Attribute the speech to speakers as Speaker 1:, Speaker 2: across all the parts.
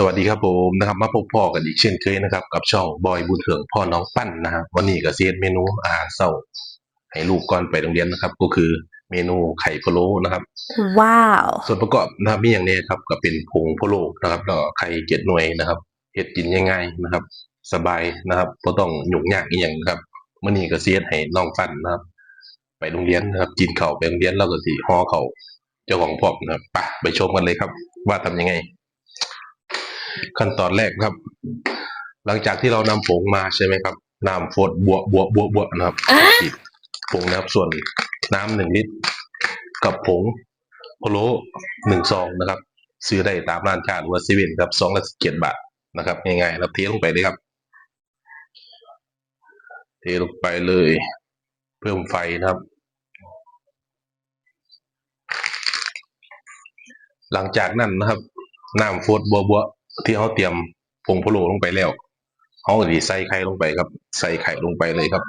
Speaker 1: สวัสดีครับผมนะครับมาพบพ่อกันอีกเช่นเคยนะครับ กับช่องบอยบุญเถิงพ่อน้องปั้นนะฮะวันนี้ก็เซียนเมนูอาหารเช้าให้ลูกก่อนไปโรงเรียนนะครับ ก็คือเมนูไข่พะโล้นะครับ
Speaker 2: ว้าว
Speaker 1: ส่วนประกอบนะครับมีอย่างนี้ครับก็เป็นผงพะโล้นะครับแล้วก็ไข่เจ็ดหน่วยนะครับเฮ็ดกินง่ายๆนะครับ สบายนะครับบ่ต้องยุ่งยากอีหยังนะครับมื้อนี้ก็เซียนให้น้องปั้นนะครับ ไปโรงเรียนนะครับกินข้าวไปโรงเรียนแล้วก็สิห่อข้าวเจ้าของพร้อมนะครับไปไปชมกันเลยครับ ว่าทำยังไง ขั้นตอนแรกครับ หลังจากที่เรานำผงมาใช่ไหมครับน้ำโฟดบวบวบวบวนะครับฉีดผงนะครับส่วนน้ำหนึ่งลิตร กับผงพะโล้หนึ่งซองนะครับ ซื้อได้ตามร้านค้าหรือว่าเซเว่นครับสองละสิบเจ็ดบาทนะครับง่ายๆแล้วเทลงไปเลยครับ เทลงไปเลย เพิ่มไฟนะครับ หลังจากนั้นนะครับน้ำโฟดบัวบัว ที่เขาเตรียมผงพะโล้ลงไปแล้วเขาดีใส่ไข่ลงไปครับ ใส่ไข่ลงไปเลยครับ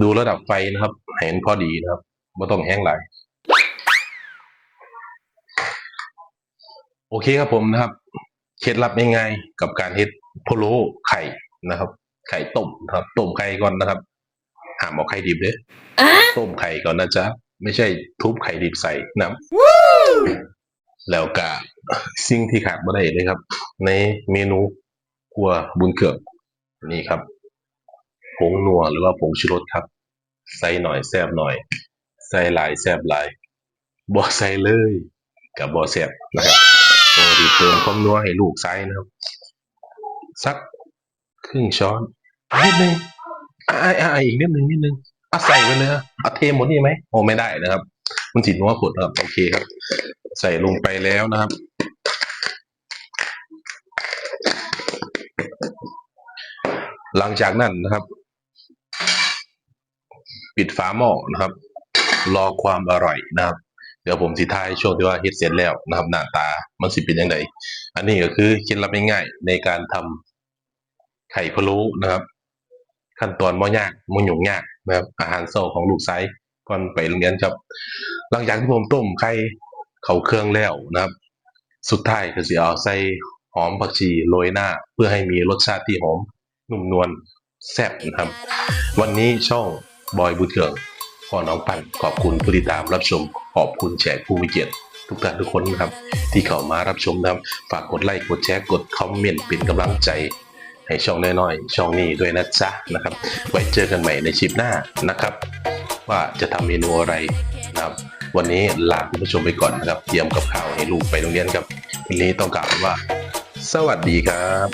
Speaker 1: ดูระดับไฟนะครับเห็นพอดีนะครับไม่ต้องแห้งหลายโอเคครับผมนะครับ เคล็ดลับง่ายๆกับการเฮ็ดพะโล้ไข่นะครับ ไข่ต้มนะครับต้มไข่ก่อนนะครับห้ามเอาไข่ดิบเลยต้มไข่ก่อนนะจ๊ะไม่ใช่ทุบไข่ดิบใส่น้ำแล้วก็สิ่งที่ขาดไม่ได้เลยครับ ในเมนูครัวบุญเกือบนี่ครับผงนัวหรือว่าผงชูรสครับ ใส่หน่อยแซบหน่อย ใส่หลายแซบหลายบ่ใส่เลยกับบ่แซบนะครับปกติเติมความนัวให้ลูกใส่นะครับ สักค รึ่งช้อนนิดนึงอ่าอ่าอีกนิดนึงนิดนึงอะใส่ไปเลยอะเอาเทหมดนี่ไหมโอ้ไม่ได้นะครับ มันจิตนัวผดครับโอเคครับ ใส่ลงไปแล้วนะครับ หลังจากนั้นนะครับ ปิดฝาหม้อนะครับ รอความอร่อยนะครับเดี๋ยวผมสิท้ายช่วงที่ว่าเฮ็ดเสร็จแล้วนะครับหน้าตามันสิเป็นยังไงอันนี้ก็คือเคล็ดลับง่ายๆในการทำ ไข่พะโล้นะครับ ขั้นตอนบ่ยากบ่ยุ่งยากนะครับ อาหารเช้าของลูกไซก่อนไปโรงเรียนครับ หลังจากที่ผมต้มไข่เขาเครื่องแล้วนะครับ สุดท้ายก็สิเอาใส่หอมผักชีโรยหน้า เพื่อให้มีรสชาติที่หอมนุ่มนวลแซ่บนะครับ วันนี้ช่องบอยบุญเกืองพ่อน้องปันขอบคุณผู้ติดตามรับชม ขอบคุณแขกผู้มีเกียรติทุกท่านทุกคนนะครับ ที่เข้ามารับชมนะครับ ฝากกดไลค์กดแชร์กดคอมเมนต์เป็นกำลังใจ ให้ช่องน้อยๆช่องนี้ด้วยนะจ๊ะนะครับ ไว้เจอกันใหม่ในชิปหน้านะครับ ว่าจะทำเมนูอะไรนะครับ วันนี้ลาคุณผู้ชมไปก่อนนะครับ เตรียมกับข่าวให้ลูกไปโรงเรียนครับวันนี้ต้องกล่าวว่า สวัสดีครับ